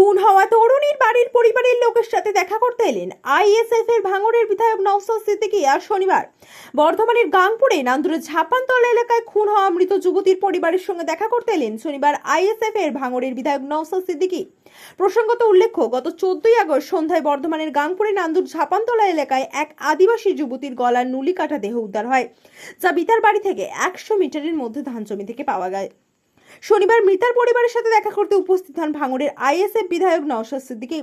খুন হওয়া তরুণীর বাড়ির পরিবারের লোকের সাথে দেখা করতে এলেন আইএসএফ এর ভাঙড়ের বিধায়ক সিদ্দিকী আজ শনিবার। বর্ধমানের গাংপুরে নান্দুরের ঝাপানতলা এলাকায় খুন হওয়া মৃত যুবতীর পরিবারের সঙ্গে দেখা করতে এলেন শনিবার আইএসএফ এর ভাঙড়ের বিধায়ক নওসাদ সিদ্দিকী। প্রসঙ্গত উল্লেখ্য, গত চোদ্দই আগস্ট সন্ধ্যায় বর্ধমানের গাংপুরে নান্দুর ঝাপানতলা এলাকায় এক আদিবাসী যুবতীর গলার নুলি কাটা দেহ উদ্ধার হয়, যা বিতার বাড়ি থেকে একশো মিটারের মধ্যে ধান জমি থেকে পাওয়া যায়। শনিবার মৃতার পরিবারের সাথে দেখা করতে উপস্থিত হন ভাঙড়ের আইএসএফ বিধায়ক নওশাদ সিদ্দিকী।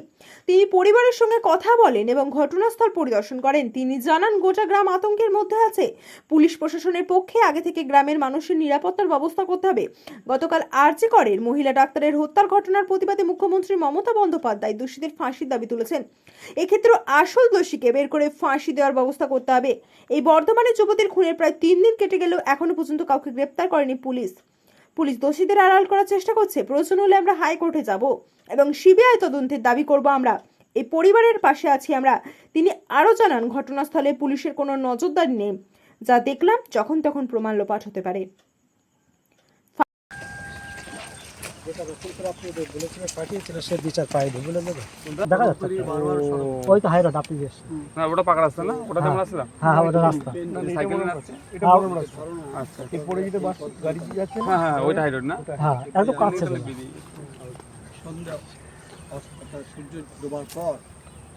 তিনি পরিবারের সঙ্গে কথা বলেন এবং ঘটনাস্থল পরিদর্শন করেন। তিনি জানান, গোটা গ্রাম আতঙ্কের মধ্যে আছে। পুলিশ প্রশাসনের পক্ষে আগে থেকে গ্রামের মানুষের নিরাপত্তার ব্যবস্থা করতে হবে। গতকাল আরজি করের মহিলা ডাক্তারের হত্যার ঘটনার প্রতিবাদে মুখ্যমন্ত্রী মমতা বন্দ্যোপাধ্যায় দোষীদের ফাঁসির দাবি তুলেছেন। এক্ষেত্রে আসল দোষীকে বের করে ফাঁসি দেওয়ার ব্যবস্থা করতে হবে। এই বর্ধমানে যুবতীর খুনের প্রায় তিন দিন কেটে গেলেও এখনও পর্যন্ত কাউকে গ্রেপ্তার করেনি পুলিশ। পুলিশ দোষীদের আড়াল করার চেষ্টা করছে। প্রয়োজন হলে আমরা হাইকোর্টে যাব এবং সিবিআই তদন্তের দাবি করব আমরা। এই পরিবারের পাশে আছি আমরা। তিনি আরও জানান, ঘটনাস্থলে পুলিশের কোনো নজরদারি নেই। যা দেখলাম, যখন তখন প্রমাণ লোপাট হতে পারে। যেটা রসুল করে আপনি বলেছিলেন পাঠিয়েছিলেন সে বিচার পাইনি বলে দেবে দেখা যাচ্ছে। ওই তো হাই আপনি যে না ওটা পাকা রাস্তা না? ওটা তেমন রাস্তা? হ্যাঁ হ্যাঁ ওটা রাস্তা। সাইকেল আসছে? হ্যাঁ, আচ্ছা এরপরে যদি বাস গাড়ি যাচ্ছে হ্যাঁ হ্যাঁ ওইটা হাই না? হ্যাঁ একদম কাছে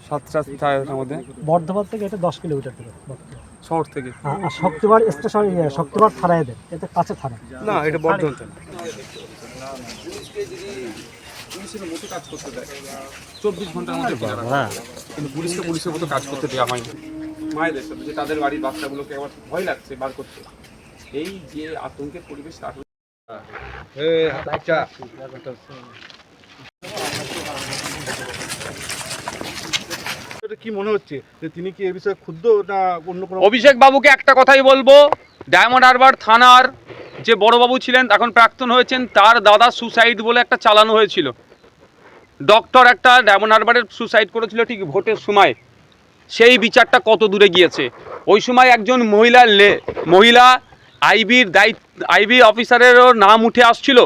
সাতটা ছায়াটার মধ্যে। বর্ধমান থেকে এটা দশ কিলোমিটার থেকে বর্ধমান। শহর থেকে। হ্যাঁ, আর শক্তিবার স্টেশন শক্তিবার থানায় দেন এটা কাছে থানা না এটা বর্ধমান পুলিশের মতো কাজ করতে দেয়। চব্বিশ ঘণ্টার মধ্যে হ্যাঁ। কিন্তু পুলিশকে পুলিশের মতো কাজ করতে দেওয়া হয়নি। মায়েদের সাথে যে তাদের বাড়ির বাচ্চাগুলোকে আবার ভয় লাগছে বার করতে। এই যে আতঙ্কের পরিবেশ কি মনে হচ্ছে? যে তিনি কি এ বিষয়ে ক্ষুদ্র না অন্য কোনো অভিষেক বাবুকে একটা কথাই বলব। ডায়মন্ড হারবার থানার যে বড়বাবু ছিলেন এখন প্রাক্তন হয়েছেন তার দাদা সুসাইড বলে একটা চালানো হয়েছিল। ডক্টর একটা ডায়মন্ড হারবারের সুসাইড করেছিল ঠিক ভোটের সময়। সেই বিচারটা কত দূরে গিয়েছে? ওই সময় একজন মহিলা মহিলা আইবির দায়িত্ব, আইবি অফিসারেরও নাম উঠে আসছিল।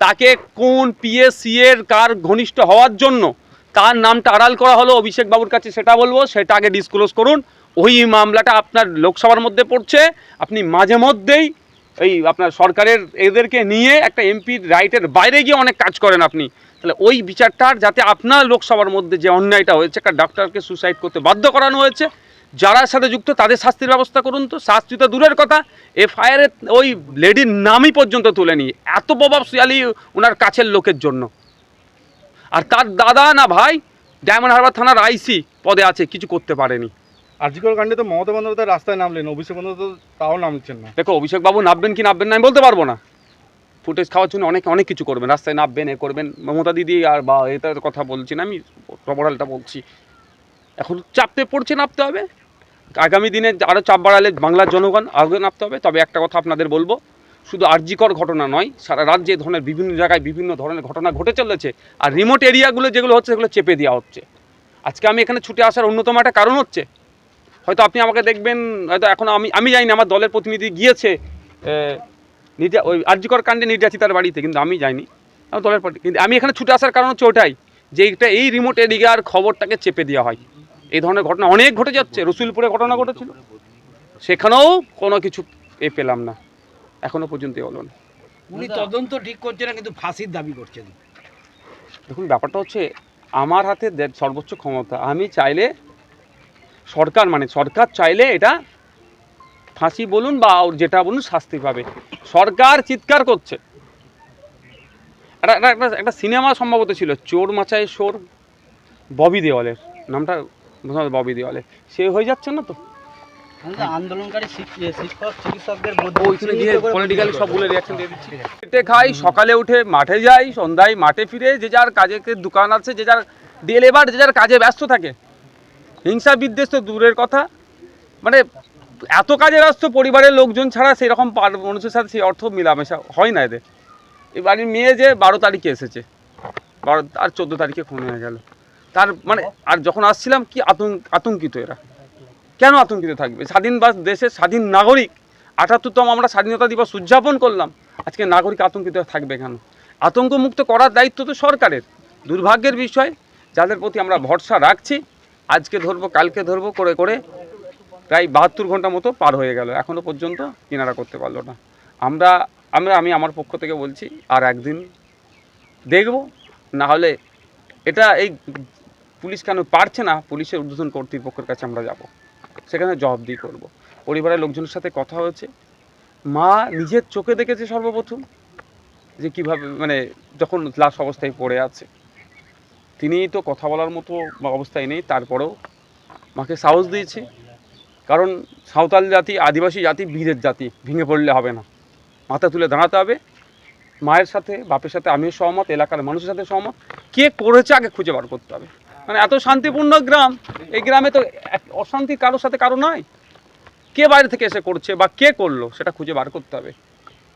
তাকে কোন পিএসসি এর কার ঘনিষ্ঠ হওয়ার জন্য তার নামটা আড়াল করা হলো অভিষেক বাবুর কাছে সেটা বলব, সেটা আগে ডিসক্লোজ করুন। ওই মামলাটা আপনার লোকসভার মধ্যে পড়ছে। আপনি মাঝে মধ্যেই এই আপনার সরকারের এদেরকে নিয়ে একটা এমপির রাইটের বাইরে গিয়ে অনেক কাজ করেন আপনি। তাহলে ওই বিচারটার যাতে আপনার লোকসভার মধ্যে যে অন্যায়টা হয়েছে একটা ডাক্তারকে সুসাইড করতে বাধ্য করানো হয়েছে যারা সাথে যুক্ত তাদের শাস্তির ব্যবস্থা করুন তো। শাস্তি তো দূরের কথা এফআইআর ওই লেডির নামই পর্যন্ত তুলে নিয়ে এত প্রভাবশালী ওনার কাছের লোকের জন্য। আর তার দাদা না ভাই ডায়মন্ড হারবার থানার আইসি পদে আছে কিছু করতে পারেনি। আর্জিকর কাণ্ডে তো মমতা বন্দ্যোপাধ্যায় রাস্তায় নামলেন অভিষেক বন্দ্যোপাধ্যায় তাও নামছেন না। দেখো অভিষেক বাবু নামবেন কি নামবেন না আমি বলতে পারব না। ফুটেজ খাওয়ার জন্য অনেক অনেক কিছু করবেন। রাস্তায় নামবেন, এ করবেন। মমতা দিদি আর বা এটার কথা বলছি না, আমি প্রবরালটা বলছি। এখন চাপতে পড়ছে, নামতে হবে। আগামী দিনে আরও চাপ বাড়ালে বাংলার জনগণ আগে নামতে হবে। তবে একটা কথা আপনাদের বলব, শুধু আর্জিকর ঘটনা নয়, সারা রাজ্যে ধরনের বিভিন্ন জায়গায় বিভিন্ন ধরনের ঘটনা ঘটে চলেছে আর রিমোট এরিয়াগুলো যেগুলো হচ্ছে, সেগুলো চেপে দেওয়া হচ্ছে। আজকে আমি এখানে ছুটে আসার অন্যতম একটা কারণ হচ্ছে, হয়তো আপনি আমাকে দেখবেন, হয়তো এখন আমি আমি জানি না, আমার দলের প্রতিনিধি গিয়েছে নির্যা ওই আর্যকর কাণ্ডে নির্যাতিতার বাড়িতে কিন্তু আমি যাইনি। আমার দলের পার্টি কিন্তু আমি এখানে ছুটে আসার কারণ হচ্ছে ওটাই যে এইটা এই রিমোট এরিয়ার খবরটাকে চেপে দেওয়া হয়। এই ধরনের ঘটনা অনেক ঘটে যাচ্ছে রসুলপুরে ঘটনা ঘটেছিল। সেখানেও কোনো কিছু এ পেলাম না। এখনও পর্যন্ত হলো না। উনি তদন্ত ঠিক করছেন না কিন্তু ফাঁসির দাবি করছেন। দেখুন ব্যাপারটা হচ্ছে আমার হাতে সর্বোচ্চ ক্ষমতা। আমি চাইলে সরকার মানে সরকার চাইলে এটা ফাঁসি বলুন বা ওর যেটা বলুন শাস্তি পাবে। সরকার চিৎকার করছে। একটা একটা- একটা সিনেমা সম্ভবত ছিল চোর মাচায় সোর ববি দেওয়ালের। নামটা ববি দেওয়ালে সে হয়ে যাচ্ছে না তো? আন্দোলনকারী শিক- শিক্ষক চিকিৎসকদের ওইখানে গিয়ে পলিটিক্যাল সবগুলো রিয়াকশন দিয়ে দিচ্ছি। খেটে খাই সকালে উঠে মাঠে যাই সন্ধ্যায় মাঠে ফিরে যে যার কাজে দোকান আছে যে যার ডে লেবার যে যার কাজে ব্যস্ত থাকে। হিংসা বিদ্বেষ তো দূরের কথা। মানে এত কাজে ব্যস্ত পরিবারের লোকজন ছাড়া সেরকম মানুষের সাথে সেই অর্থ মেলামেশা হয় না এদের। এই বাড়ির মেয়ে যে বারো তারিখে এসেছে, বারো আর চোদ্দ তারিখে খুন হয়ে গেল। তার মানে আর যখন আসছিলাম, কি আতঙ্ক আতঙ্কিত এরা। কেন আতঙ্কিত থাকবে? স্বাধীন বা দেশের স্বাধীন নাগরিক আটাত্তরতম আমরা স্বাধীনতা দিবস উদযাপন করলাম। আজকে নাগরিক আতঙ্কিত থাকবে কেন? আতঙ্কমুক্ত করার দায়িত্ব তো সরকারের। দুর্ভাগ্যের বিষয়, যাদের প্রতি আমরা ভরসা রাখছি, আজকে ধরবো, কালকে ধরবো, করে করে প্রায় বাহাত্তর ঘণ্টা মতো পার হয়ে গেল। এখনও পর্যন্ত কিনারা করতে পারল না। আমরা আমরা, আমি আমার পক্ষ থেকে বলছি, আর একদিন দেখব। না হলে এটা এই পুলিশ কেন পারছে না, পুলিশের ঊর্ধ্বতন কর্তৃপক্ষের কাছে আমরা যাব। সেখানে জবাবদিহি করব। পরিবারের লোকজনের সাথে কথা হয়েছে। মা নিজের চোখে দেখেছে সর্বপ্রথম যে কীভাবে মানে যখন লাশ অবস্থায় পড়ে আছে। তিনি তো কথা বলার মতো অবস্থায় নেই, তারপরেও মাকে সাহস দিয়েছে। কারণ সাঁওতাল জাতি, আদিবাসী জাতি, বীরের জাতি, ভেঙে পড়লে হবে না। মাথা তুলে দাঁড়াতে হবে। মায়ের সাথে, বাপের সাথে আমিও সহমত, এলাকার মানুষের সাথে সহমত। কে করেছে আগে খুঁজে বার করতে হবে। মানে এত শান্তিপূর্ণ গ্রাম, এই গ্রামে তো অশান্তি কারোর সাথে কারও নয়। কে বাইরে থেকে এসে করছে বা কে করল, সেটা খুঁজে বার করতে হবে।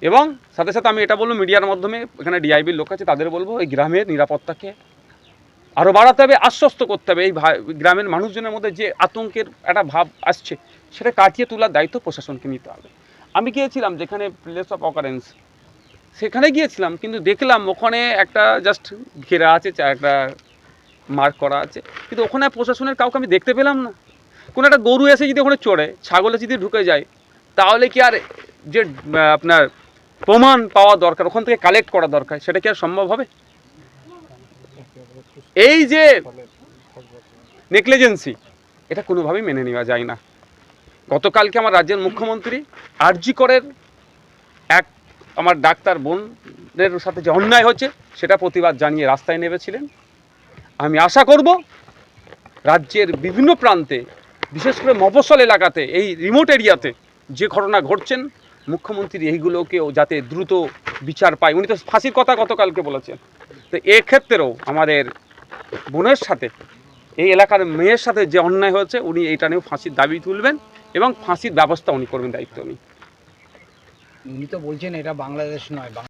এবং সাথে সাথে আমি এটা বলব, মিডিয়ার মাধ্যমে এখানে ডিআইবির লোক আছে, তাদের বলব, এই গ্রামের নিরাপত্তাকে আরও বাড়াতে হবে, আশ্বস্ত করতে হবে। এই গ্রামের মানুষজনের মধ্যে যে আতঙ্কের একটা ভাব আসছে, সেটা কাটিয়ে তোলার দায়িত্ব প্রশাসনকে নিতে হবে। আমি গিয়েছিলাম যেখানে প্লেস অফ অকারেন্স সেখানে গিয়েছিলাম, কিন্তু দেখলাম ওখানে একটা জাস্ট ঘেরা আছে একটা মার্ক করা আছে, কিন্তু ওখানে প্রশাসনের কাউকে আমি দেখতে পেলাম না। কোনো একটা গরু এসে যদি ওখানে চড়ে, ছাগলে যদি ঢুকে যায়, তাহলে কি আর যে আপনার প্রমাণ পাওয়া দরকার, ওখান থেকে কালেক্ট করা দরকার, সেটা কি আর সম্ভব হবে? এই যে নেগলিজেন্সি এটা কোনোভাবেই মেনে নেওয়া যায় না। গতকালকে আমার রাজ্যের মুখ্যমন্ত্রী আরজি করের এক আমার ডাক্তার বোনের সাথে যে অন্যায় হচ্ছে, সেটা প্রতিবাদ জানিয়ে রাস্তায় নেমেছিলেন। আমি আশা করব রাজ্যের বিভিন্ন প্রান্তে, বিশেষ করে মফস্বল এলাকাতে, এই রিমোট এরিয়াতে যে ঘটনা ঘটছেন, মুখ্যমন্ত্রী এইগুলোকেও যাতে দ্রুত বিচার পায়। উনি তো ফাঁসির কথা গতকালকে বলেছেন। তো এক্ষেত্রেও আমাদের বোনের সাথে। এই এলাকার মেয়ের সাথে যে অন্যায় হয়েছে, উনি এটা নিয়েও ফাঁসির দাবি তুলবেন এবং ফাঁসির ব্যবস্থা উনি করবেন দায়িত্ব উনি উনি তো বলছেন এটা বাংলাদেশ নয়